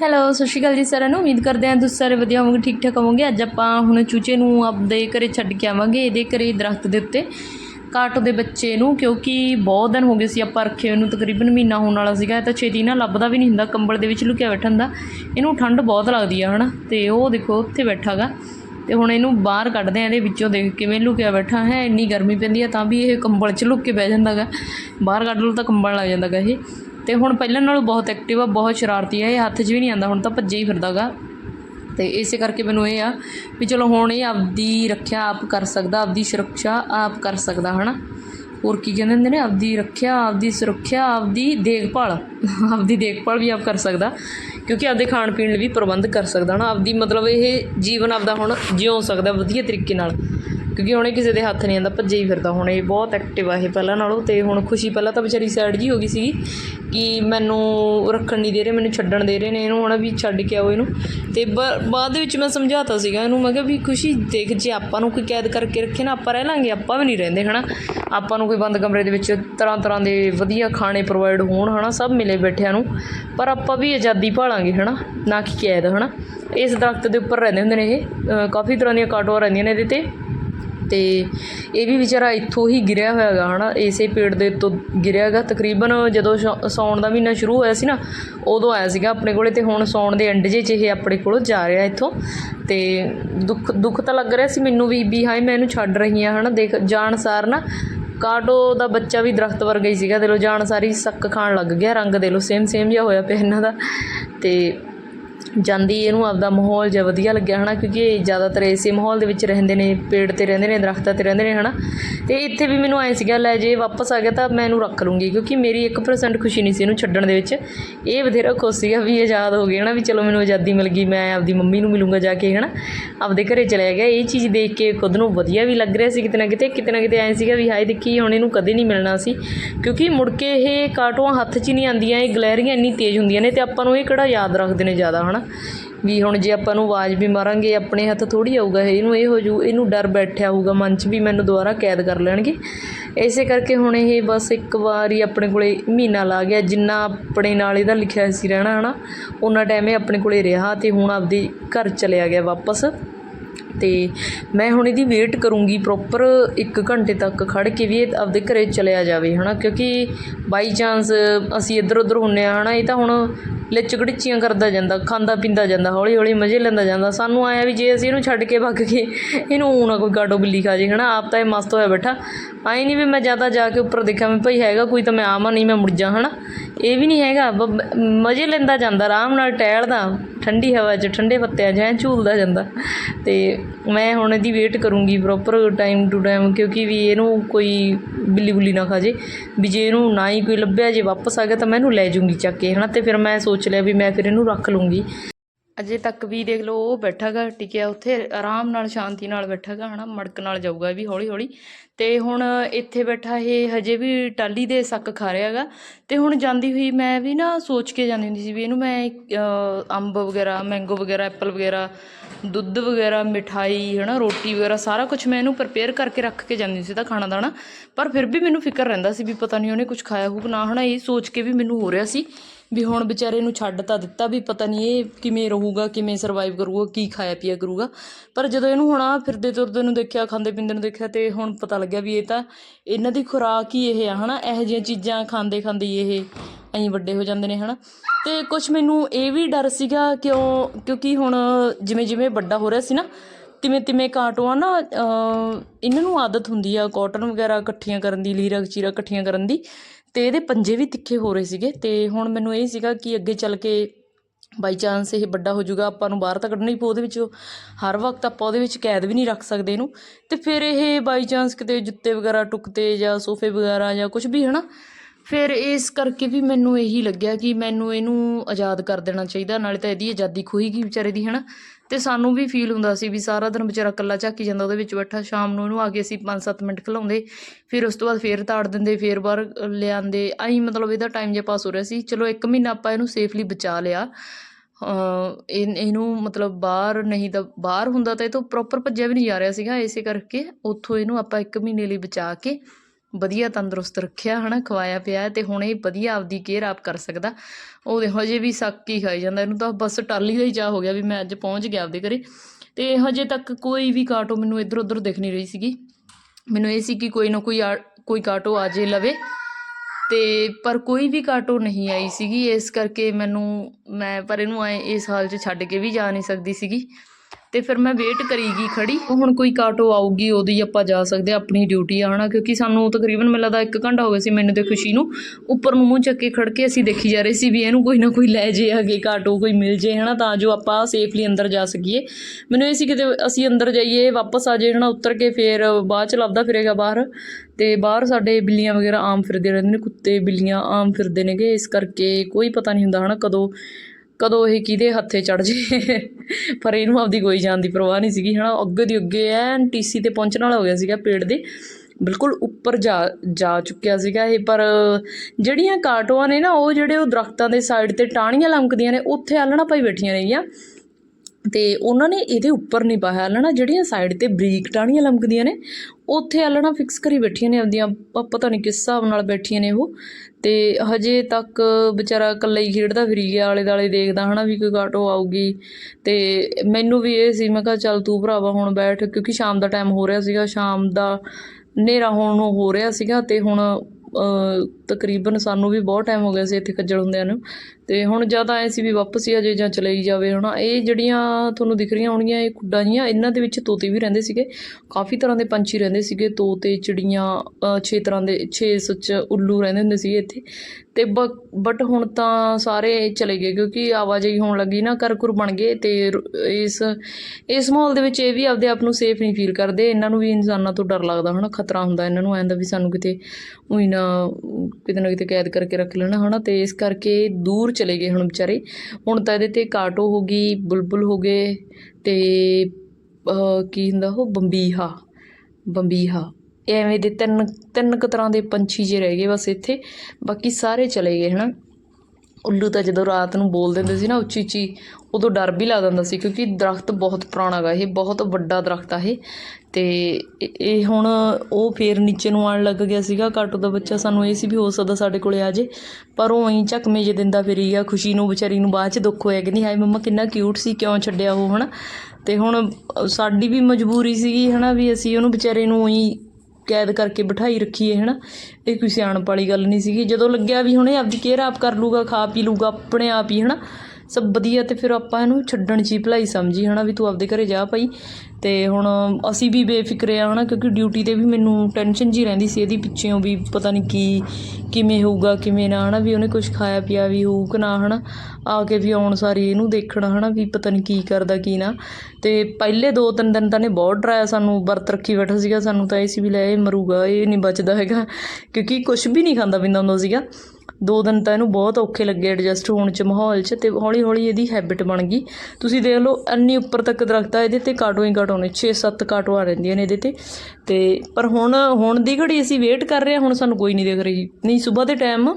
Hello ਸਤਿ ਸ਼੍ਰੀ ਅਕਾਲ ਜੀ ਸਾਰਿਆਂ ਨੂੰ। ਉਮੀਦ ਕਰਦੇ ਹਾਂ ਤੁਸੀਂ ਸਾਰੇ ਵਧੀਆ ਹੋਵੋਗੇ, ਠੀਕ ਠਾਕ ਹੋਵੋਗੇ। ਅੱਜ ਆਪਾਂ ਹੁਣ ਚੂਚੇ ਨੂੰ ਆਪਦੇ ਘਰੇ ਛੱਡ ਕੇ ਆਵਾਂਗੇ, ਇਹਦੇ ਘਰੇ ਦਰਖਤ ਦੇ ਉੱਤੇ। ਕਾਟੋ ਦੇ ਬੱਚੇ ਨੂੰ, ਕਿਉਂਕਿ ਬਹੁਤ ਦਿਨ ਹੋ ਗਏ ਸੀ ਆਪਾਂ ਰੱਖੇ ਉਹਨੂੰ ਤਕਰੀਬਨ ਮਹੀਨਾ ਹੋਣ ਵਾਲਾ ਸੀਗਾ। ਇਹ ਤਾਂ ਛੇਤੀ ਨਾ ਲੱਭਦਾ ਵੀ ਨਹੀਂ ਹੁੰਦਾ, ਕੰਬਲ ਦੇ ਵਿੱਚ ਲੁਕਿਆ ਬੈਠਾ ਹੁੰਦਾ। ਇਹਨੂੰ ਠੰਡ ਬਹੁਤ ਲੱਗਦੀ ਆ, ਹਨਾ? ਤੇ ਉਹ ਦੇਖੋ, ਉੱਥੇ ਬੈਠਾ ਗਾ। ਤੇ ਹੁਣ ਇਹਨੂੰ ਬਾਹਰ ਕੱਢਦੇ ਆ ਇਹਦੇ ਵਿੱਚੋਂ ਦੇਖ ਕਿਵੇਂ ਲੁਕਿਆ ਬੈਠਾ ਹੈ, ਇੰਨੀ ਗਰਮੀ ਪੈਂਦੀ ਆ ਤਾਂ ਵੀ ਇਹ ਕੰਬਲ 'ਚ ਲੁੱਕ ਕੇ ਬਹਿ ਜਾਂਦਾ ਗਾ। ਬਾਹਰ ਕੱਢ ਲਓ ਤਾਂ ਕੰਬਲ ਲੱਗ ਜਾਂਦਾ ਗਾ ਇਹ। ਤੇ ਹੁਣ ਪਹਿਲਾਂ ਨਾਲੋਂ ਬਹੁਤ ਐਕਟਿਵ ਆ, ਬਹੁਤ ਸ਼ਰਾਰਤੀ ਆ, ਇਹ ਹੱਥ 'ਚ ਵੀ ਨਹੀਂ ਆਉਂਦਾ, ਹੁਣ ਤਾਂ ਭੱਜੇ ਹੀ ਫਿਰਦਾ ਗਾ। ਤੇ ਇਸੇ ਕਰਕੇ ਮੈਨੂੰ ਇਹ ਆ ਵੀ ਚਲੋ ਹੁਣ ਇਹ ਆਪਦੀ ਰੱਖਿਆ ਆਪ ਕਰ ਸਕਦਾ, ਆਪਦੀ ਸੁਰੱਖਿਆ ਆਪ ਕਰ ਸਕਦਾ, ਹਨਾ? ਹੋਰ ਕੀ ਕਹਿੰਦੇ ਹੁੰਦੇ ਨੇ? ਆਪਦੀ ਰੱਖਿਆ, ਆਪਦੀ ਸੁਰੱਖਿਆ, ਆਪਦੀ ਦੇਖਭਾਲ ਆਪਦੀ ਦੇਖਭਾਲ ਵੀ ਆਪ ਕਰ ਸਕਦਾ, ਕਿਉਂਕਿ ਆਪਦੇ ਖਾਣ ਪੀਣ ਲਈ ਵੀ ਪ੍ਰਬੰਧ ਕਰ ਸਕਦਾ, ਹਨਾ? ਆਪਦੀ ਮਤਲਬ ਇਹ ਜੀਵਨ ਆਪਦਾ ਹੁਣ ਜਿਉ ਸਕਦਾ, ਵਧੀਆ ਤਰੀਕੇ ਨਾਲ। ਕਿਉਂਕਿ ਹੁਣ ਕਿਸੇ ਦੇ ਹੱਥ ਨਹੀਂ ਆਉਂਦਾ, ਭੱਜੇ ਹੀ ਫਿਰਦਾ ਹੁਣ ਇਹ ਬਹੁਤ ਐਕਟਿਵ ਆ ਇਹ ਪਹਿਲਾਂ ਨਾਲੋਂ ਤੇ ਹੁਣ ਖੁਸ਼ੀ ਪਹਿਲਾਂ ਤਾਂ ਵਿਚਾਰੀ ਸਾਈਡ ਜੀ ਹੋ ਗਈ ਸੀ ਕਿ ਮੈਨੂੰ ਰੱਖਣ ਨਹੀਂ ਦੇ ਰਹੇ, ਮੈਨੂੰ ਛੱਡਣ ਦੇ ਰਹੇ ਨੇ, ਇਹਨੂੰ ਹੁਣ ਵੀ ਛੱਡ ਕੇ ਆਓ ਇਹਨੂੰ। ਤੇ ਬਾ- ਬਾਅਦ ਦੇ ਵਿੱਚ ਮੈਂ ਸਮਝਾਤਾ ਸੀਗਾ ਇਹਨੂੰ, ਮੈਂ ਕਿਹਾ ਵੀ ਖੁਸ਼ੀ ਦੇਖ ਜੇ ਆਪਾਂ ਨੂੰ ਕੋਈ ਕੈਦ ਕਰਕੇ ਰੱਖੇ ਨਾ, ਆਪਾਂ ਰਹਿ ਲਾਂਗੇ, ਆਪਾਂ ਵੀ ਨਹੀਂ ਰਹਿੰਦੇ, ਹਨਾ? ਆਪਾਂ ਨੂੰ ਕੋਈ ਬੰਦ ਕਮਰੇ ਦੇ ਵਿੱਚ ਤਰ੍ਹਾਂ ਤਰ੍ਹਾਂ ਦੇ ਵਧੀਆ ਖਾਣੇ ਪ੍ਰੋਵਾਈਡ ਹੋਣ, ਹਨਾ? ਸਭ ਮਿਲੇ ਬੈਠਿਆਂ ਨੂੰ, ਪਰ ਆਪਾਂ ਵੀ ਆਜ਼ਾਦੀ ਭਾਲਾਂਗੇ, ਹਨਾ? ਨਾ ਕਿ ਕੈਦ, ਹਨਾ? ਇਸ ਦਰਖਤ ਦੇ ਉੱਪਰ ਰਹਿੰਦੇ ਹੁੰਦੇ ਨੇ ਇਹ ਕਾਫੀ ਤਰ੍ਹਾਂ ਦੀਆਂ ਕਾਟੋਰ ਰਹਿੰਦੀਆਂ ਨੇ ਇਹਦੇ ਤੇ। ਅਤੇ ਇਹ ਵੀ ਵਿਚਾਰਾ ਇੱਥੋਂ ਹੀ ਗਿਰਿਆ ਹੋਇਆ ਹੈਗਾ ਨਾ ਇਸੇ ਪੇੜ ਦੇ ਉੱਤੋਂ ਗਿਰਿਆ ਹੈਗਾ। ਤਕਰੀਬਨ ਜਦੋਂ ਸ਼ੌ- ਸਾਉਣ ਦਾ ਮਹੀਨਾ ਸ਼ੁਰੂ ਹੋਇਆ ਸੀ ਨਾ, ਉਦੋਂ ਆਇਆ ਸੀਗਾ ਆਪਣੇ ਕੋਲ ਅਤੇ ਹੁਣ ਸਾਉਣ ਦੇ ਐਂਡ ਜੇ 'ਚ ਇਹ ਆਪਣੇ ਕੋਲੋਂ ਜਾ ਰਿਹਾ ਇੱਥੋਂ। ਅਤੇ ਦੁੱਖ ਦੁੱਖ ਤਾਂ ਲੱਗ ਰਿਹਾ ਸੀ ਮੈਨੂੰ ਵੀ ਵੀ ਹਾਏ, ਮੈਂ ਇਹਨੂੰ ਛੱਡ ਰਹੀ ਹਾਂ ਹੈ ਨਾ ਦੇਖ, ਜਾਣ ਸਾਰ ਨਾ ਕਾਟੋ ਦਾ ਬੱਚਾ ਵੀ ਦਰਖਤ ਵਰਗਾ ਹੀ ਸੀਗਾ। ਦੇ ਲੋ ਜਾਣ ਸਾਰੀ ਸੱਕ ਖਾਣ ਲੱਗ ਗਿਆ, ਰੰਗ ਦੇ ਲੋ ਸੇਮ ਸੇਮ ਜਿਹਾ ਹੋਇਆ ਪਿਆ ਇਹਨਾਂ ਦਾ। ਅਤੇ ਜਾਂਦੀ, ਇਹਨੂੰ ਆਪਦਾ ਮਾਹੌਲ ਜਿਹਾ ਵਧੀਆ ਲੱਗਿਆ ਹੈ ਨਾ ਕਿਉਂਕਿ ਇਹ ਜ਼ਿਆਦਾਤਰ ਇਸੇ ਮਾਹੌਲ ਦੇ ਵਿੱਚ ਰਹਿੰਦੇ ਨੇ, ਪੇੜ ਤੇ ਰਹਿੰਦੇ ਨੇ, ਦਰਖਤਾਂ ਤੇ ਰਹਿੰਦੇ ਨੇ ਹੈ ਨਾ ਅਤੇ ਇੱਥੇ ਵੀ ਮੈਨੂੰ ਐ ਸੀਗਾ, ਲੈ ਜੇ ਵਾਪਸ ਆ ਗਿਆ ਤਾਂ ਮੈਂ ਇਹਨੂੰ ਰੱਖ ਲੂੰਗੀ, ਕਿਉਂਕਿ ਮੇਰੀ 1% ਖੁਸ਼ੀ ਨਹੀਂ ਸੀ ਇਹਨੂੰ ਛੱਡਣ ਦੇ ਵਿੱਚ। ਇਹ ਬਥੇਰਾ ਖੁਸ਼ ਸੀਗਾ ਵੀ ਆਜ਼ਾਦ ਹੋ ਗਏ ਨਾ ਵੀ ਚਲੋ ਮੈਨੂੰ ਆਜ਼ਾਦੀ ਮਿਲ ਗਈ, ਮੈਂ ਆਪਦੀ ਮੰਮੀ ਨੂੰ ਮਿਲੂੰਗਾ ਜਾ ਕੇ ਹੈ ਨਾ ਆਪਦੇ ਘਰੇ ਚਲਿਆ ਗਿਆ, ਇਹ ਚੀਜ਼ ਦੇਖ ਕੇ ਖੁਦ ਨੂੰ ਵਧੀਆ ਵੀ ਲੱਗ ਰਿਹਾ ਸੀ ਕਿਤੇ ਨਾ ਕਿਤੇ ਕਿਤੇ ਨਾ ਕਿਤੇ ਐ ਸੀਗਾ ਵੀ ਹਾਏ ਦੇਖੀ ਹੁਣ ਇਹਨੂੰ ਕਦੇ ਨਹੀਂ ਮਿਲਣਾ ਸੀ। ਕਿਉਂਕਿ ਮੁੜ ਕੇ ਇਹ ਕਾਟੋਆਂ ਹੱਥ 'ਚ ਹੀ ਨਹੀਂ ਆਉਂਦੀਆਂ, ਇਹ ਗਲੈਰੀਆਂ ਇੰਨੀ ਤੇਜ਼ ਹੁੰਦੀਆਂ ਨੇ ਤੇ ਆਪਾਂ ਨੂੰ ਇਹ ਕਿਹੜਾ ਯਾਦ ਰੱਖਦੇ ਨੇ ਜ਼ਿਆਦਾ ਹਨਾ? ਵੀ ਹੁਣ ਜੇ ਆਪਾਂ ਨੂੰ ਆਵਾਜ਼ ਵੀ ਮਾਰਾਂਗੇ, ਆਪਣੇ ਹੱਥ ਥੋੜੀ ਆਊਗਾ, ਇਹਨੂੰ ਇਹ ਹੋ ਜੂ, ਇਹਨੂੰ ਡਰ ਬੈਠਿਆ ਹੋਊਗਾ ਮਨ 'ਚ ਵੀ ਮੈਨੂੰ ਦੁਬਾਰਾ ਕੈਦ ਕਰ ਲੈਣਗੇ। ਇਸੇ ਕਰਕੇ ਹੁਣ ਇਹ ਬਸ ਇੱਕ ਵਾਰੀ ਆਪਣੇ ਕੋਲੇ ਮਹੀਨਾ ਲਾ ਗਿਆ, ਜਿੰਨਾ ਆਪਣੇ ਨਾਲ ਇਹਦਾ ਲਿਖਿਆ ਸੀ ਰਹਿਣਾ, ਹਨਾ? ਉਹਨਾਂ ਟਾਈਮ ਇਹ ਆਪਣੇ ਕੋਲੇ ਰਿਹਾ ਤੇ ਹੁਣ ਆਪਦੇ ਘਰ ਚਲਿਆ ਗਿਆ ਵਾਪਸ। ਤੇ ਮੈਂ ਹੁਣ ਇਹਦੀ ਵੇਟ ਕਰੂੰਗੀ ਪ੍ਰੋਪਰ 1 ਘੰਟੇ ਤੱਕ ਖੜ ਕੇ ਵੀ ਇਹ ਆਪਦੇ ਘਰੇ ਚਲਿਆ ਜਾਵੇ, ਹਨਾ? ਕਿਉਂਕਿ ਬਾਈ ਚਾਂਸ ਅਸੀਂ ਇੱਧਰ ਉੱਧਰ ਹੁੰਨੇ ਆ, ਹਨਾ? ਇਹ ਤਾਂ ਹੁਣ ਲਿਚਕੜੀਚੀਆਂ ਕਰਦਾ ਜਾਂਦਾ, ਖਾਂਦਾ ਪੀਂਦਾ ਜਾਂਦਾ ਹੌਲੀ ਹੌਲੀ ਮਜ਼ੇ ਲੈਂਦਾ ਜਾਂਦਾ। ਸਾਨੂੰ ਆਇਆ ਵੀ ਜੇ ਅਸੀਂ ਇਹਨੂੰ ਛੱਡ ਕੇ ਭੱਗ ਗਏ, ਇਹਨੂੰ ਊਂ ਨਾ ਕੋਈ ਗਾਡੋ ਬਿੱਲੀ ਖਾ ਜੇ, ਹਨਾ? ਆਪ ਤਾਂ ਇਹ ਮਸਤ ਹੋਇਆ ਬੈਠਾ। ਆਏ ਨਹੀਂ ਵੀ ਮੈਂ ਜ਼ਿਆਦਾ ਜਾ ਕੇ ਉੱਪਰ ਦੇਖਾਂ ਵੀ ਭਾਈ ਹੈਗਾ ਕੋਈ ਤਾਂ ਮੈਂ ਆਵਾਂ, ਨਹੀਂ ਮੈਂ ਮੁੜ ਜਾ, ਹਨਾ? ਇਹ ਵੀ ਨਹੀਂ ਹੈਗਾ, ਬ- ਮਜ਼ੇ ਲੈਂਦਾ ਜਾਂਦਾ, ਆਰਾਮ ਨਾਲ ਟਹਿਲਦਾ, ਠੰਡੀ ਹਵਾ 'ਚ, ਠੰਡੇ ਪੱਤਿਆਂ 'ਚ, ਐਂ ਝੂਲਦਾ ਜਾਂਦਾ। ਤੇ ਮੈਂ ਹੁਣ ਇਹਦੀ ਵੇਟ ਕਰੂੰਗੀ ਪ੍ਰੋਪਰ ਟਾਈਮ ਟੂ ਟਾਈਮ ਕਿਉਂਕਿ ਵੀ ਇਹਨੂੰ ਕੋਈ ਬਿੱਲੀ ਬੁੱਲੀ ਨਾ ਖਾ ਜੇ। ਵੀ ਜੇ ਇਹਨੂੰ ਨਾ ਹੀ ਕੋਈ ਲੱਭਿਆ, ਜੇ ਵਾਪਸ ਆ ਗਿਆ ਤਾਂ ਮੈਂ ਇਹਨੂੰ ਲੈ ਜੂੰਗੀ ਚੱਕ ਕੇ, ਹਨਾ? ਤੇ ਫਿਰ ਮੈਂ ਸੋ ਸੋਚ ਲਿਆ ਵੀ ਮੈਂ ਫਿਰ ਇਹਨੂੰ ਰੱਖ ਲੂੰਗੀ। ਅਜੇ ਤੱਕ ਵੀ ਦੇਖ ਲਓ, ਉਹ ਬੈਠਾਗਾ ਟਿਕਿਆ ਉੱਥੇ, ਆਰਾਮ ਨਾਲ, ਸ਼ਾਂਤੀ ਨਾਲ ਬੈਠਾਗਾ, ਹਨਾ, ਮੜਕ ਨਾਲ ਜਾਊਗਾ ਵੀ ਹੌਲੀ ਹੌਲੀ ਤੇ ਹੁਣ ਇੱਥੇ ਬੈਠਾ ਇਹ ਹਜੇ ਵੀ ਟਾਲੀ ਦੇ ਸੱਕ ਖਾ ਰਿਹਾਗਾ। ਤੇ ਹੁਣ ਜਾਂਦੀ ਹੋਈ ਮੈਂ ਵੀ ਨਾ ਸੋਚ ਕੇ ਜਾਂਦੀ ਹੁੰਦੀ ਸੀ ਵੀ ਇਹਨੂੰ ਮੈਂ ਅੰਬ ਵਗੈਰਾ, ਮੈਂਗੋ ਵਗੈਰਾ, ਐਪਲ ਵਗੈਰਾ, ਦੁੱਧ ਵਗੈਰਾ, ਮਿਠਾਈ, ਹਨਾ, ਰੋਟੀ ਵਗੈਰਾ, ਸਾਰਾ ਕੁਝ ਮੈਂ ਇਹਨੂੰ ਪ੍ਰਪੇਅਰ ਕਰਕੇ ਰੱਖ ਕੇ ਜਾਂਦੀ ਸੀ ਤਾਂ ਖਾਣਾ ਦਾਣਾ ਪਰ ਫਿਰ ਵੀ ਮੈਨੂੰ ਫਿਕਰ ਰਹਿੰਦਾ ਸੀ ਵੀ ਪਤਾ ਨਹੀਂ ਉਹਨੇ ਕੁਝ ਖਾਇਆ ਹੋਊ ਕਿ ਨਾ, ਹਨਾ, ਇਹ ਸੋਚ ਕੇ ਵੀ ਮੈਨੂੰ ਹੋ ਰਿਹਾ ਸੀ। ਵੀ ਹੁਣ ਵਿਚਾਰੇ ਨੂੰ ਛੱਡ ਤਾਂ ਦਿੱਤਾ ਵੀ ਪਤਾ ਨਹੀਂ ਇਹ ਕਿਵੇਂ ਰਹੂਗਾ, ਕਿਵੇਂ ਸਰਵਾਈਵ ਕਰੂਗਾ, ਕੀ ਖਾਇਆ ਪੀਆ ਕਰੂਗਾ। ਪਰ ਜਦੋਂ ਇਹਨੂੰ ਹੁਣ ਆਹ ਫਿਰਦੇ ਤੁਰਦੇ ਨੂੰ ਦੇਖਿਆ, ਖਾਂਦੇ ਪੀਂਦੇ ਨੂੰ ਦੇਖਿਆ ਤੇ ਹੁਣ ਪਤਾ ਲੱਗਿਆ ਵੀ ਇਹ ਤਾਂ ਇਹਨਾਂ ਦੀ ਖੁਰਾਕ ਹੀ ਇਹ ਆ, ਹਨਾ? ਇਹੋ ਜਿਹੀਆਂ ਚੀਜ਼ਾਂ ਖਾਂਦੇ ਖਾਂਦੇ ਇਹ ਐਂ ਵੱਡੇ ਹੋ ਜਾਂਦੇ ਨੇ, ਹਨਾ? ਤੇ ਕੁਝ ਮੈਨੂੰ ਇਹ ਵੀ ਡਰ ਸੀਗਾ ਕਿਉਂ, ਕਿਉਂਕਿ ਹੁਣ ਜਿਵੇਂ ਜਿਵੇਂ ਵੱਡਾ ਹੋ ਰਿਹਾ ਸੀ ਨਾ, ਤਿਵੇਂ ਤਿਵੇਂ ਕਾਟੋਆਂ ਨਾ ਇਹਨਾਂ ਨੂੰ ਆਦਤ ਹੁੰਦੀ ਆ ਕਾਟਨ ਵਗੈਰਾ ਇਕੱਠੀਆਂ ਕਰਨ ਦੀ, ਲੀਰਾ ਚੀਰਾ ਇਕੱਠੀਆਂ ਕਰਨ ਦੀ। ਅਤੇ ਇਹਦੇ ਪੰਜੇ ਵੀ ਤਿੱਖੇ ਹੋ ਰਹੇ ਸੀਗੇ ਅਤੇ ਹੁਣ ਮੈਨੂੰ ਇਹ ਸੀਗਾ ਕਿ ਅੱਗੇ ਚੱਲ ਕੇ ਬਾਈ ਚਾਂਸ ਇਹ ਵੱਡਾ ਹੋ ਜਾਊਗਾ, ਆਪਾਂ ਨੂੰ ਬਾਹਰ ਤਾਂ ਕੱਢਣਾ ਹੀ ਪਊ, ਉਹਦੇ ਵਿੱਚੋਂ ਹਰ ਵਕਤ ਆਪਾਂ ਉਹਦੇ ਵਿੱਚ ਕੈਦ ਵੀ ਨਹੀਂ ਰੱਖ ਸਕਦੇ ਇਹਨੂੰ। ਅਤੇ ਫਿਰ ਇਹ ਬਾਈ ਚਾਂਸ ਕਿਤੇ ਜੁੱਤੇ ਵਗੈਰਾ ਟੁੱਕਤੇ ਜਾਂ ਸੋਫੇ ਵਗੈਰਾ ਜਾਂ ਕੁਝ ਵੀ ਹੈ ਨਾ ਫਿਰ ਇਸ ਕਰਕੇ ਵੀ ਮੈਨੂੰ ਇਹੀ ਲੱਗਿਆ ਕਿ ਮੈਨੂੰ ਇਹਨੂੰ ਆਜ਼ਾਦ ਕਰ ਦੇਣਾ ਚਾਹੀਦਾ, ਨਾਲੇ ਤਾਂ ਇਹਦੀ ਆਜ਼ਾਦੀ ਖੋਹੀ ਗਈ ਵਿਚਾਰੇ ਦੀ ਹੈ ਨਾ ਅਤੇ ਸਾਨੂੰ ਵੀ ਫੀਲ ਹੁੰਦਾ ਸੀ ਵੀ ਸਾਰਾ ਦਿਨ ਵਿਚਾਰਾ ਇਕੱਲਾ ਝਾਕੀ ਜਾਂਦਾ, ਉਹਦੇ ਵਿੱਚ ਬੈਠਾ, ਸ਼ਾਮ ਨੂੰ ਇਹਨੂੰ ਆ ਕੇ ਅਸੀਂ 5-7 ਮਿੰਟ ਖਿਲਾਉਂਦੇ, ਫਿਰ ਉਸ ਤੋਂ ਬਾਅਦ ਫੇਰ ਤਾੜ ਦਿੰਦੇ, ਫੇਰ ਬਾਹਰ ਲਿਆਂਦੇ ਆਈ ਮਤਲਬ ਇਹਦਾ ਟਾਈਮ ਜਿਹਾ ਪਾਸ ਹੋ ਰਿਹਾ ਸੀ, ਚਲੋ ਇੱਕ ਮਹੀਨਾ ਆਪਾਂ ਇਹਨੂੰ ਸੇਫਲੀ ਬਚਾ ਲਿਆ। ਇਹ, ਇਹਨੂੰ ਮਤਲਬ ਬਾਹਰ ਨਹੀਂ ਤਾਂ, ਬਾਹਰ ਹੁੰਦਾ ਤਾਂ ਇਹ ਤੋਂ ਪ੍ਰੋਪਰ ਭੱਜਿਆ ਵੀ ਨਹੀਂ ਜਾ ਰਿਹਾ ਸੀਗਾ, ਇਸੇ ਕਰਕੇ ਉੱਥੋਂ ਇਹਨੂੰ ਆਪਾਂ ਇੱਕ ਮਹੀਨੇ ਲਈ ਬਚਾ ਕੇ ਵਧੀਆ ਤੰਦਰੁਸਤ ਰੱਖਿਆ, ਹਨਾ, ਖਵਾਇਆ ਪਿਆ ਤੇ ਹੁਣ ਇਹ ਵਧੀਆ ਆਪਦੀ ਕੇਅਰ ਆਪ ਕਰ ਸਕਦਾ। ਉਹਦੇ ਹਜੇ ਵੀ ਸੱਕ ਹੀ ਖਾਈ ਜਾਂਦਾ। ਇਹਨੂੰ ਤਾਂ ਬਸ ਟਾਲੀ ਦਾ ਹੀ ਚਾਹ ਹੋ ਗਿਆ ਵੀ ਮੈਂ ਅੱਜ ਪਹੁੰਚ ਗਿਆ ਆਪਦੇ ਘਰੇ। ਤੇ ਹਜੇ ਤੱਕ ਕੋਈ ਵੀ ਕਾਟੋ ਮੈਨੂੰ ਇੱਧਰ ਉੱਧਰ ਦਿਖ ਨਹੀਂ ਰਹੀ ਸੀਗੀ। ਮੈਨੂੰ ਇਹ ਸੀ ਕਿ ਕੋਈ ਨਾ ਕੋਈ ਆ, ਕੋਈ ਕਾਟੋ ਆ ਜੇ ਲਵੇ। ਤੇ ਪਰ ਕੋਈ ਵੀ ਕਾਟੋ ਨਹੀਂ ਆਈ ਸੀਗੀ। ਇਸ ਕਰਕੇ ਮੈਨੂੰ, ਮੈਂ, ਪਰ ਇਹਨੂੰ ਆਏ ਇਸ ਹਾਲ 'ਚ ਛੱਡ ਕੇ ਵੀ ਜਾ ਨਹੀਂ ਸਕਦੀ ਸੀਗੀ। ਤੇ ਫਿਰ ਮੈਂ ਵੇਟ ਕਰੀ ਗਈ ਖੜੀ ਹੁਣ ਕੋਈ ਕਾਟੋ ਆਊਗੀ ਉਦੋਂ ਹੀ ਆਪਾਂ ਜਾ ਸਕਦੇ ਹਾਂ, ਆਪਣੀ ਡਿਊਟੀ ਆ ਹਨਾ ਕਿਉਂਕਿ ਸਾਨੂੰ ਤਕਰੀਬਨ ਮੈਨੂੰ ਲੱਗਦਾ 1 ਘੰਟਾ ਹੋ ਗਿਆ ਸੀ ਮੈਨੂੰ ਤੇ ਖੁਸ਼ੀ ਨੂੰ। ਉੱਪਰ ਨੂੰ ਮੂੰਹ ਚੱਕ ਕੇ ਖੜ ਕੇ ਅਸੀਂ ਦੇਖੀ ਜਾ ਰਹੇ ਸੀ ਵੀ ਇਹਨੂੰ ਕੋਈ ਨਾ ਕੋਈ ਲੈ ਜੇ ਅੱਗੇ ਕਾਟੋ ਕੋਈ ਮਿਲ ਜੇ ਹਨਾ ਤਾਂ ਜੋ ਆਪਾਂ ਸੇਫਲੀ ਅੰਦਰ ਜਾ ਸਕੀਏ। ਮੈਨੂੰ ਇਹ ਸੀ ਕਿਤੇ ਅਸੀਂ ਅੰਦਰ ਜਾਈਏ ਵਾਪਸ ਆ ਜਾਏ ਹਨਾ ਉੱਤਰ ਕੇ ਫੇਰ ਬਾਅਦ ਚ ਲੱਭਦਾ ਫਿਰੇਗਾ ਬਾਹਰ। ਤੇ ਬਾਹਰ ਸਾਡੇ ਬਿੱਲੀਆਂ ਵਗੈਰਾ ਆਮ ਫਿਰਦੇ ਰਹਿੰਦੇ ਨੇ ਕੁੱਤੇ ਬਿੱਲੀਆਂ ਆਮ ਫਿਰਦੇ ਨੇਗੇ ਇਸ ਕਰਕੇ ਕੋਈ ਪਤਾ ਨਹੀਂ ਹੁੰਦਾ ਹਨਾ ਕਦੋਂ ਕਦੋਂ ਇਹ ਕਿਹਦੇ ਹੱਥੇ ਚੜ ਜੇ? ਪਰ ਇਹਨੂੰ ਆਪਦੀ ਕੋਈ ਜਾਨ ਦੀ ਪਰਵਾਹ ਨਹੀਂ ਸੀਗੀ, ਹਨਾ? ਅੱਗੇ ਦੀ ਅੱਗੇ ਐਨ ਟੀਸੀ ਤੇ ਪਹੁੰਚਣ ਵਾਲਾ ਹੋ ਗਿਆ ਸੀਗਾ ਪੇੜ ਦੇ। ਬਿਲਕੁਲ ਉੱਪਰ ਜਾ ਜਾ ਚੁੱਕਿਆ ਸੀਗਾ ਇਹ, ਪਰ ਜਿਹੜੀਆਂ ਕਾਟੋਆਂ ਨੇ ਨਾ, ਉਹ ਜਿਹੜੇ ਉਹ ਦਰਖਤਾਂ ਦੇ ਸਾਈਡ ਤੇ ਟਾਹਣੀਆਂ ਲੰਕਦੀਆਂ ਨੇ, ਉੱਥੇ ਆਲਣਾ ਪਾਈ ਬੈਠੀਆਂ ਨੇਗੀਆਂ ਤੇ ਉਹਨਾਂ ਨੇ ਇਹਦੇ ਉੱਪਰ ਨਹੀਂ ਪਾਇਆ ਆਲਣਾ ਜਿਹੜੀਆਂ ਸਾਈਡ ਤੇ ਬਰੀਕ ਟਾਹਣੀਆਂ ਲੰਕਦੀਆਂ ਨੇ, ਉੱਥੇ ਆਲਣਾ ਫਿਕਸ ਕਰੀ ਬੈਠੀਆਂ ਨੇ ਆਪਦੀਆਂ, ਪ- ਪਤਾ ਨਹੀਂ ਕਿਸ ਹਿਸਾਬ ਨਾਲ ਬੈਠੀਆਂ ਨੇ ਉਹ। ਤੇ ਹਜੇ ਤੱਕ ਵਿਚਾਰਾ ਇਕੱਲਾ ਹੀ ਖੇਡਦਾ, ਫਿਰੀ ਗਿਆ ਆਲੇ ਦਾਲੇ ਦੇਖਦਾ, ਹਨਾ ਵੀ ਕੋਈ ਕਾਟੋ ਆਊਗੀ। ਤੇ ਮੈਨੂੰ ਵੀ ਇਹ ਸੀ, ਮੈਂ ਕਿਹਾ ਚੱਲ ਤੂੰ ਭਰਾਵਾ ਹੁਣ ਬੈਠ, ਕਿਉਂਕਿ ਸ਼ਾਮ ਦਾ ਟਾਈਮ ਹੋ ਰਿਹਾ ਸੀਗਾ, ਸ਼ਾਮ ਦਾ ਹਨੇਰਾ ਹੋਣ ਨੂੰ ਹੋ ਰਿਹਾ ਸੀਗਾ ਤੇ ਹੁਣ ਤਕਰੀਬਨ ਸਾਨੂੰ ਵੀ ਬਹੁਤ ਟਾਈਮ ਹੋ ਗਿਆ ਸੀ ਇੱਥੇ ਖੱਜਲ ਹੁੰਦਿਆਂ ਨੂੰ। ਤੇ ਹੁਣ ਜਾਂ ਤਾਂ ਐ ਸੀ ਵੀ ਵਾਪਸ ਹੀ ਆ ਜੇ ਜਾਂ ਚਲੇ ਜਾਵੇ ਹਨਾ ਇਹ ਜਿਹੜੀਆਂ ਤੁਹਾਨੂੰ ਦਿਖ ਰਹੀਆਂ ਹੋਣਗੀਆਂ ਇਹ ਖੁੱਡਾਂ ਜੀਆਂ ਇਹਨਾਂ ਦੇ ਵਿੱਚ ਤੋਤੇ ਵੀ ਰਹਿੰਦੇ ਸੀਗੇ। ਕਾਫੀ ਤਰ੍ਹਾਂ ਦੇ ਪੰਛੀ ਰਹਿੰਦੇ ਸੀਗੇ ਤੋਤੇ ਚਿੜੀਆਂ ਅ, ਛੇ ਤਰ੍ਹਾਂ ਦੇ ਛੇ ਸੱਚ ਉੱਲੂ ਰਹਿੰਦੇ ਹੁੰਦੇ ਸੀਗੇ ਇੱਥੇ। ਤੇ ਬਟ ਹੁਣ ਤਾਂ ਸਾਰੇ ਚਲੇ ਗਏ ਕਿਉਂਕਿ ਆਵਾਜਾਈ ਹੋਣ ਲੱਗੀ ਨਾ ਘਰ ਘੁਰ ਬਣ ਗਏ ਤੇ ਇਸ ਇਸ ਮਾਹੌਲ ਦੇ ਵਿੱਚ ਇਹ ਵੀ ਆਪਦੇ ਆਪ ਨੂੰ ਸੇਫ ਨਹੀਂ ਫੀਲ ਕਰਦੇ। ਇਹਨਾਂ ਨੂੰ ਵੀ ਇਨਸਾਨਾਂ ਤੋਂ ਡਰ ਲੱਗਦਾ ਹਨਾ ਖਤਰਾ ਹੁੰਦਾ। ਇਹਨਾਂ ਨੂੰ ਐਂਦਾ ਵੀ ਸਾਨੂੰ ਕਿਤੇ ਉਹੀ ਨਾ ਕਿਤੇ ਨਾ ਕਿਤੇ ਕੈਦ ਕਰਕੇ ਰੱਖ ਲੈਣਾ ਹਨਾ? ਤੇ ਇਸ ਕਰਕੇ ਦੂਰ ਚਲੇ ਗਏ ਹੁਣ ਵਿਚਾਰੇ। ਹੁਣ ਤਾਂ ਇਹਦੇ ਤੇ ਕਾਟੋ ਹੋ ਗਈ ਬੁਲਬੁਲ ਹੋ ਗਏ ਤੇ ਅਹ, ਕੀ ਹੁੰਦਾ ਉਹ? ਬੰਬੀਹਾ। ਬੰਬੀਹਾ। ਐਵੇਂ ਦੇ ਤਿੰਨ ਤਿੰਨ ਕੁ ਤਰ੍ਹਾਂ ਦੇ ਪੰਛੀ ਜੇ ਰਹਿ ਗਏ ਬਸ ਇੱਥੇ। ਬਾਕੀ ਸਾਰੇ ਚਲੇ ਗਏ ਹਨਾ? ਉੱਲੂ ਤਾਂ ਜਦੋਂ ਰਾਤ ਨੂੰ ਬੋਲ ਦਿੰਦੇ ਸੀ ਨਾ ਉੱਚੀ ਉੱਚੀ, ਉਦੋਂ ਡਰ ਵੀ ਲੱਗਦਾ ਹੁੰਦਾ ਸੀ ਕਿਉਂਕਿ ਦਰਖਤ ਬਹੁਤ ਪੁਰਾਣਾ ਗਾ ਇਹ, ਬਹੁਤ ਵੱਡਾ ਦਰਖਤ ਆ ਇਹ। ਤੇ ਇਹ- ਹੁਣ ਉਹ ਫੇਰ ਨੀਚੇ ਨੂੰ ਆਉਣ ਲੱਗ ਗਿਆ ਸੀਗਾ ਕਾਟੋ ਦਾ ਬੱਚਾ ਸਾਨੂੰ ਇਹ ਸੀ ਵੀ ਹੋ ਸਕਦਾ ਸਾਡੇ ਕੋਲੇ ਆ ਜੇ। ਪਰ ਉਹ ਐਂ ਝਕਮੇ ਜੇ ਦਿੰਦਾ ਫਿਰੀ ਗਿਆ ਖੁਸ਼ੀ ਨੂੰ, ਵਿਚਾਰੀ ਨੂੰ ਬਾਅਦ ਚ ਦੁੱਖ ਹੋਇਆ, ਕਹਿੰਦੀ ਹਾਏ ਮੰਮਾ ਕਿੰਨਾ ਕਿਊਟ ਸੀ, ਕਿਉਂ ਛੱਡਿਆ ਉਹ ਹਨਾ। ਤੇ ਹੁਣ ਸਾਡੀ ਵੀ ਮਜਬੂਰੀ ਸੀਗੀ ਹਨਾ ਵੀ ਅਸੀਂ ਉਹਨੂੰ ਵਿਚਾਰੇ ਨੂੰ ਉਹੀ ਕੈਦ ਕਰਕੇ ਬਿਠਾਈ ਰੱਖੀਏ ਹਨਾ? ਇਹ ਕੋਈ ਸਿਆਣਪ ਵਾਲੀ ਗੱਲ ਨਹੀਂ ਸੀਗੀ। ਜਦੋਂ ਲੱਗਿਆ ਵੀ ਹੁਣ ਇਹ ਆਪਦੀ ਕੇਅਰ ਆਪ ਕਰ ਲੂਗਾ ਖਾ ਪੀ ਲੂਗਾ ਆਪਣੇ ਆਪ ਹੀ, ਹਨਾ? ਸਭ ਵਧੀਆ ਤੇ ਫਿਰ ਆਪਾਂ ਇਹਨੂੰ ਛੱਡਣ 'ਚ ਹੀ ਭਲਾਈ ਸਮਝੀ, ਹਨਾ, ਵੀ ਤੂੰ ਆਪਦੇ ਘਰੇ ਜਾ ਪਈ ਤੇ ਹੁਣ ਅਸੀਂ ਵੀ ਬੇਫਿਕਰੇ ਆ, ਹਨਾ, ਕਿਉਂਕਿ ਡਿਊਟੀ ਤੇ ਵੀ ਮੈਨੂੰ ਟੈਨਸ਼ਨ ਜੀ ਰਹਿੰਦੀ ਸੀ ਇਹਦੀ ਪਿੱਛੇੋਂ ਵੀ ਪਤਾ ਨਹੀਂ ਕੀ, ਕਿਵੇਂ ਹੋਊਗਾ, ਕਿਵੇਂ ਨਾ, ਹਨਾ, ਵੀ ਉਹਨੇ ਕੁਝ ਖਾਇਆ ਪਿਆ ਵੀ ਹੋਊ ਕਿ ਨਾ, ਹਨਾ। ਆ ਕੇ ਵੀ ਆਉਣ ਸਾਰੀ ਇਹਨੂੰ ਦੇਖਣਾ, ਹਨਾ, ਵੀ ਪਤਾ ਨਹੀਂ ਕੀ ਕਰਦਾ, ਕੀ ਨਾ। ਤੇ ਪਹਿਲੇ ਦੋ ਤਿੰਨ ਦਿਨ ਤਾਂ ਨੇ ਬਹੁਤ ਡਰਾਇਆ ਸਾਨੂੰ, ਵਰਤ ਰੱਖੀ ਬੈਠਾ ਸੀਗਾ, ਸਾਨੂੰ ਤਾਂ ਇਹ ਸੀ ਵੀ ਲੈ, ਇਹ ਮਰੂਗਾ, ਇਹ ਨਹੀਂ ਬਚਦਾ ਹੈਗਾ, ਕਿਉਂਕਿ ਕੁਝ ਵੀ ਨਹੀਂ ਖਾਂਦਾ ਪੀਂਦਾ ਹੁੰਦਾ ਸੀਗਾ। ਦੋ ਦਿਨ ਤਾਂ ਇਹਨੂੰ ਬਹੁਤ ਔਖੇ ਲੱਗੇ ਐਡਜਸਟ ਹੋਣ ਚ ਮਾਹੌਲ 'ਚ ਅਤੇ ਹੌਲੀ ਹੌਲੀ ਇਹਦੀ ਹੈਬਿਟ ਬਣ ਗਈ। ਤੁਸੀਂ ਦੇਖ ਲਓ, ਇੰਨੀ ਉੱਪਰ ਤੱਕ ਦਰਖਤ ਆ ਇਹਦੇ ਤੇ ਕਾਟੋ ਹੀ ਕਾਟੋ ਨੇ 6-7 ਕਾਟੋਆਂ ਰਹਿੰਦੀਆਂ ਨੇ ਇਹਦੇ ਤੇ। ਅਤੇ ਪਰ ਹੁਣ ਹੁਣ ਦੀ ਘੜੀ ਅਸੀਂ ਵੇਟ ਕਰ ਰਹੇ ਹਾਂ, ਹੁਣ ਸਾਨੂੰ ਕੋਈ ਨਹੀਂ ਦਿਖ ਰਹੀ। ਨਹੀਂ, ਸਵੇਰ ਦੇ ਟਾਈਮ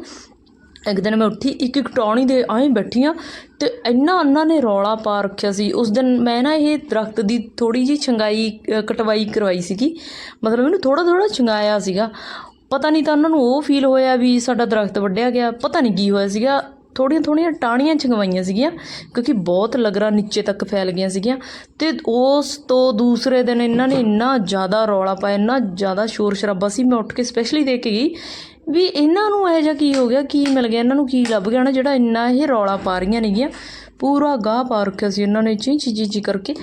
ਇੱਕ ਦਿਨ ਮੈਂ ਉੱਠੀ ਇੱਕ ਇੱਕ ਟੌਣੀ ਦੇ ਬੈਠੀ ਬੈਠੀਆਂ ਤੇ ਇੰਨਾ ਉਹਨਾਂ ਨੇ ਰੌਲਾ ਪਾ ਰੱਖਿਆ ਸੀ। ਉਸ ਦਿਨ ਮੈਂ ਨਾ ਇਹ ਦਰਖਤ ਦੀ ਥੋੜੀ ਜੀ ਛੰਗਾਈ ਕਟਵਾਈ ਕਰਵਾਈ ਸੀਗੀ। ਮਤਲਬ ਇਹਨੂੰ ਥੋੜਾ ਥੋੜਾ ਛੰਗਾਇਆ ਸੀਗਾ। ਪਤਾ ਨਹੀਂ ਤਾਂ ਉਹਨਾਂ ਨੂੰ ਉਹ ਫੀਲ ਹੋਇਆ ਵੀ ਸਾਡਾ ਦਰਖਤ ਵੱਢਿਆ ਗਿਆ। ਪਤਾ ਨਹੀਂ ਕੀ ਹੋਇਆ ਸੀਗਾ। ਥੋੜੀਆਂ ਥੋੜੀਆਂ ਟਾਹਣੀਆਂ ਛੰਗਵਾਈਆਂ ਸੀਗੀਆਂ ਕਿਉਂਕਿ ਬਹੁਤ ਲਗਰਾ ਨੀਚੇ ਤੱਕ ਫੈਲ ਗਈਆਂ ਸੀਗੀਆਂ ਤੇ ਉਸ ਤੋਂ ਦੂਸਰੇ ਦਿਨ ਇਹਨਾਂ ਨੇ ਇੰਨਾ ਜ਼ਿਆਦਾ ਰੌਲਾ ਪਾਇਆ, ਇੰਨਾ ਜ਼ਿਆਦਾ ਸ਼ੋਰ ਸ਼ਰਾਬਾ ਸੀ। ਮੈਂ ਉੱਠ ਕੇ ਸਪੈਸ਼ਲੀ ਦੇਖ ਕੇ ਗਈ ਵੀ ਇਹਨਾਂ ਨੂੰ ਇਹੋ ਜਿਹਾ ਕੀ ਹੋ ਗਿਆ, ਕੀ ਮਿਲ ਗਿਆ? ਇਹਨਾਂ ਨੂੰ ਕੀ ਲੱਭ ਗਿਆ ਨਾ ਜਿਹੜਾ ਇੰਨਾ ਇਹ ਰੌਲਾ ਪਾ ਰਹੀਆਂ ਨੇਗੀਆਂ? ਪੂਰਾ ਗਾਹ ਪਾ ਰੱਖਿਆ ਸੀ ਇਹਨਾਂ ਨੇ ਚੀ ਚੀ ਚੀ ਕਰਕੇ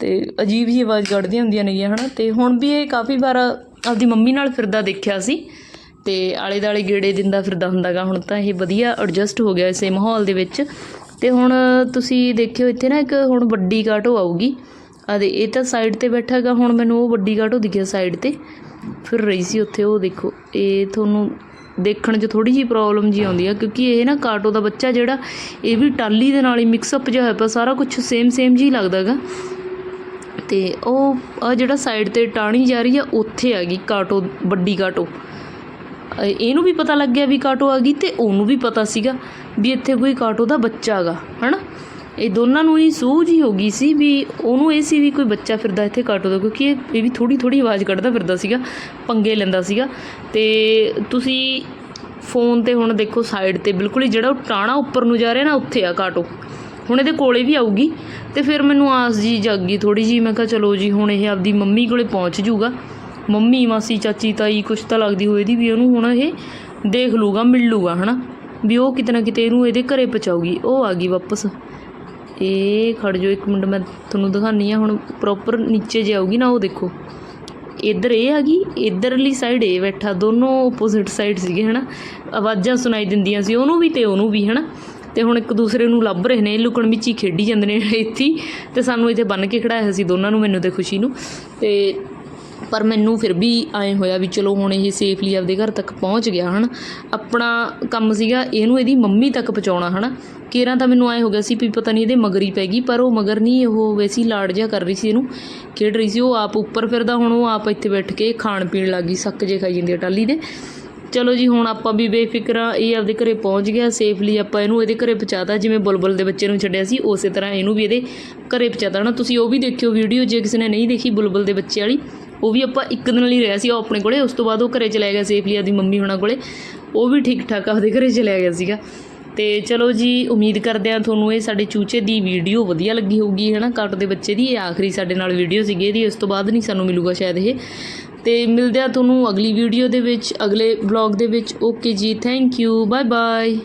ਤੇ ਅਜੀਬ ਜਿਹੀ ਆਵਾਜ਼ ਕੱਢਦੀਆਂ ਹੁੰਦੀਆਂ ਨੇਗੀਆਂ, ਹਨਾ? ਤੇ ਹੁਣ ਵੀ ਇਹ ਕਾਫੀ ਵਾਰ ਆਪਦੀ ਮੰਮੀ ਨਾਲ ਫਿਰਦਾ ਦੇਖਿਆ ਸੀ ਤੇ ਆਲੇ ਦਾਲੇ ਗੇੜੇ ਦਿੰਦਾ ਫਿਰਦਾ ਹੁੰਦਾਗਾ, ਹੁਣ ਤਾਂ ਇਹ ਵਧੀਆ ਐਡਜਸਟ ਹੋ ਗਿਆ ਇਸੇ ਮਾਹੌਲ ਦੇ ਵਿੱਚ। ਤੇ ਹੁਣ ਤੁਸੀਂ ਦੇਖਿਓ, ਇੱਥੇ ਨਾ ਇੱਕ ਹੁਣ ਵੱਡੀ ਕਾਟੋ ਆਊਗੀ। ਆ ਇਹ ਤਾਂ ਸਾਈਡ ਤੇ ਬੈਠਾ ਹੈਗਾ ਹੁਣ ਮੈਨੂੰ ਉਹ ਵੱਡੀ ਕਾਟੋ ਦਿਖਿਆ ਸਾਈਡ ਤੇ। ਫਿਰ ਰਹੀ ਸੀ ਉੱਥੇ, ਉਹ ਦੇਖੋ, ਇਹ ਤੁਹਾਨੂੰ ਦੇਖਣ 'ਚ ਥੋੜੀ ਜਿਹੀ ਪ੍ਰੋਬਲਮ ਜੀ ਆਉਂਦੀ ਆ, ਕਿਉਂਕਿ ਇਹ ਨਾ ਕਾਟੋ ਦਾ ਬੱਚਾ ਜਿਹੜਾ, ਇਹ ਵੀ ਟਾਲੀ ਦੇ ਨਾਲ ਹੀ ਮਿਕਸ ਅਪ ਜਿਹਾ ਹੋਇਆ ਪਿਆ, ਸਾਰਾ ਕੁਝ ਸੇਮ ਸੇਮ ਜੀ ਲੱਗਦਾ ਅਤੇ ਉਹ ਆਹ ਜਿਹੜਾ ਸਾਈਡ ਤੇ ਟਾਣੀ ਜਾ ਰਹੀ ਆ, ਉੱਥੇ ਆ ਗਈ ਕਾਟੋ, ਵੱਡੀ ਕਾਟੋ। ਇਹਨੂੰ ਵੀ ਪਤਾ ਲੱਗਿਆ ਵੀ ਕਾਟੋ ਆ ਗਈ ਅਤੇ ਉਹਨੂੰ ਵੀ ਪਤਾ ਸੀਗਾ ਵੀ ਇੱਥੇ ਕੋਈ ਕਾਟੋ ਦਾ ਬੱਚਾ ਹੈਗਾ ਨਾ ਇਹ ਦੋਨਾਂ ਨੂੰ ਹੀ ਸੂਝ ਹੀ ਹੋ ਗਈ ਸੀ ਵੀ ਉਹਨੂੰ ਇਹ ਸੀ ਵੀ ਕੋਈ ਬੱਚਾ ਫਿਰਦਾ ਇੱਥੇ ਕਾਟੋ ਦਾ, ਕਿਉਂਕਿ ਇਹ ਇਹ ਵੀ ਥੋੜੀ ਥੋੜੀ ਆਵਾਜ਼ ਕੱਢਦਾ ਫਿਰਦਾ ਸੀਗਾ, ਪੰਗੇ ਲੈਂਦਾ ਸੀਗਾ। ਤੇ ਤੁਸੀਂ ਫੋਨ ਤੇ ਹੁਣ ਦੇਖੋ ਸਾਈਡ ਤੇ ਬਿਲਕੁਲ ਹੀ ਜਿਹੜਾ ਉਹ ਟਾਣਾ ਉੱਪਰ ਨੂੰ ਜਾ ਰਿਹਾ ਨਾ, ਉੱਥੇ ਆ ਕਾਟੋ। ਹੁਣ ਇਹਦੇ ਕੋਲੇ ਵੀ ਆਊਗੀ। ਤੇ ਫਿਰ ਮੈਨੂੰ ਆਸ ਜੀ ਜਾਗੀ ਥੋੜੀ ਜੀ ਮੈਂ ਕਿਹਾ ਚਲੋ ਜੀ, ਹੁਣ ਇਹ ਆਪਦੀ ਮੰਮੀ ਕੋਲੇ ਪਹੁੰਚ ਜੂਗਾ। ਮੰਮੀ, ਮਾਸੀ, ਚਾਚੀ, ਤਾਈ ਕੁਛ ਤਾਂ ਲੱਗਦੀ ਹੋਏ ਦੀ ਵੀ ਉਹਨੂੰ ਹੁਣ ਇਹ ਦੇਖ ਲੂਗਾ, ਮਿਲ ਲੂਗਾ, ਹਨਾ? ਵੀ ਉਹ ਕਿਤੇ ਨਾ ਕਿਤੇ ਇਹਨੂੰ ਇਹਦੇ ਘਰੇ ਪਹੁੰਚਾਊਗੀ। ਉਹ ਆ ਗਈ ਵਾਪਸ। ਇਹ ਖੜ ਜੋ ਇੱਕ ਮਿੰਟ, ਮੈਂ ਤੁਹਾਨੂੰ ਦਿਖਾਨੀ ਆ। ਹੁਣ ਪ੍ਰੋਪਰ ਨੀਚੇ ਜੇ ਆਊਗੀ ਨਾ, ਉਹ ਦੇਖੋ। ਇੱਧਰ ਇਹ ਆ ਗਈ, ਇੱਧਰਲੀ ਸਾਈਡ ਇਹ ਬੈਠਾ। ਦੋਨੋਂ ਆਪੋਜ਼ਿਟ ਸਾਈਡ ਸੀਗੇ, ਹਨਾ? ਆਵਾਜ਼ਾਂ ਸੁਣਾਈ ਦਿੰਦੀਆਂ ਸੀ। ਉਹਨੂੰ ਵੀ ਤੇ ਉਹਨੂੰ ਵੀ, ਹਨਾ? ਤੇ ਹੁਣ ਇੱਕ ਦੂਸਰੇ ਨੂੰ ਲੱਭ ਰਹੇ ਨੇ, ਲੁਕਣ ਮਿੱਚੀ ਖੇਡੀ ਜਾਂਦੇ ਨੇ ਇੱਥੇ ਹੀ ਤੇ ਸਾਨੂੰ ਇੱਥੇ ਬੰਨ ਕੇ ਖੜਾਇਆ ਸੀ ਦੋਨਾਂ ਨੂੰ, ਮੈਨੂੰ ਤੇ ਖੁਸ਼ੀ ਨੂੰ। ਤੇ ਪਰ ਮੈਨੂੰ ਫਿਰ ਵੀ ਐਂ ਹੋਇਆ ਵੀ ਚਲੋ ਹੁਣ ਇਹ ਸੇਫਲੀ ਆਪਦੇ ਘਰ ਤੱਕ ਪਹੁੰਚ ਗਿਆ, ਹਨ। ਆਪਣਾ ਕੰਮ ਸੀਗਾ ਇਹਨੂੰ ਇਹਦੀ ਮੰਮੀ ਤੱਕ ਪਹੁੰਚਾਉਣਾ, ਹਨਾ। ਕੇਰਾਂ ਤਾਂ ਮੈਨੂੰ ਐਂ ਹੋ ਗਿਆ ਸੀ ਵੀ ਪਤਾ ਨਹੀਂ ਇਹਦੇ ਮਗਰ ਹੀ ਪੈ ਗਈ, ਪਰ ਉਹ ਮਗਰ ਨਹੀਂ, ਉਹ ਵੈਸੀ ਲਾੜ ਜਿਹਾ ਕਰ ਰਹੀ ਸੀ ਇਹਨੂੰ। ਖੇਡ ਰਹੀ ਸੀ ਉਹ ਆਪ ਉੱਪਰ ਫਿਰਦਾ, ਹੁਣ ਉਹ ਆਪ ਇੱਥੇ ਬੈਠ ਕੇ ਖਾਣ ਪੀਣ ਲੱਗ ਗਈ, ਸੱਕ ਜੇ ਖਾਈ ਜਾਂਦੀ ਆ ਟਾਲੀ ਦੇ। ਚਲੋ ਜੀ, ਹੁਣ ਆਪਾਂ ਵੀ ਬੇਫਿਕਰਾਂ ਇਹ ਆਪਦੇ ਘਰੇ ਪਹੁੰਚ ਗਿਆ ਸੇਫਲੀ ਆਪਾਂ ਇਹਨੂੰ ਇਹਦੇ ਘਰੇ ਪਹੁੰਚਾਤਾ, ਜਿਵੇਂ ਬੁਲਬੁਲ ਦੇ ਬੱਚੇ ਨੂੰ ਛੱਡਿਆ ਸੀ, ਉਸੇ ਤਰ੍ਹਾਂ ਇਹਨੂੰ ਵੀ ਇਹਦੇ ਘਰੇ ਪਹੁੰਚਾਤਾ। ਨਾ ਤੁਸੀਂ ਉਹ ਵੀ ਦੇਖਿਓ ਵੀਡੀਓ ਜੇ ਕਿਸੇ ਨੇ ਨਹੀਂ ਦੇਖੀ ਬੁਲਬੁਲ ਦੇ ਬੱਚੇ ਵਾਲੀ, ਉਹ ਵੀ ਆਪਾਂ ਇੱਕ ਦਿਨ ਲਈ ਰਿਹਾ ਸੀ, ਉਹ ਆਪਣੇ ਕੋਲੇ, ਉਸ ਤੋਂ ਬਾਅਦ ਉਹ ਘਰੇ ਚਲਾ ਗਿਆ ਸੇਫਲੀ ਆਪਦੀ ਮੰਮੀ ਹੋਣਾ ਕੋਲੇ, ਉਹ ਵੀ ਠੀਕ ਠਾਕ ਆਪਦੇ ਘਰੇ ਚਲਾ ਗਿਆ ਸੀਗਾ। ਤੇ ਚਲੋ ਜੀ, ਉਮੀਦ ਕਰਦੇ ਹਾਂ ਤੁਹਾਨੂੰ ਇਹ ਸਾਡੇ ਚੂਚੇ ਦੀ ਵੀਡੀਓ ਵਧੀਆ ਲੱਗੀ ਹੋਊਗੀ ਹੈ ਨਾ ਕੱਟ ਦੇ ਬੱਚੇ ਦੀ, ਇਹ ਆਖਰੀ ਸਾਡੇ ਨਾਲ ਵੀਡੀਓ ਸੀਗੀ ਇਹਦੀ, ਉਸ ਤੋਂ ਬਾਅਦ ਨਹੀਂ ਸਾਨੂੰ ਮਿਲੂਗਾ ਸ਼ਾਇਦ ਇਹ। ਤੇ ਮਿਲਦੇ ਆ ਤੁਹਾਨੂੰ ਅਗਲੀ ਵੀਡੀਓ ਦੇ ਵਿੱਚ, ਅਗਲੇ ਵਲੌਗ ਦੇ ਵਿੱਚ। ਓਕੇ ਜੀ ਥੈਂਕ ਯੂ ਬਾਏ ਬਾਏ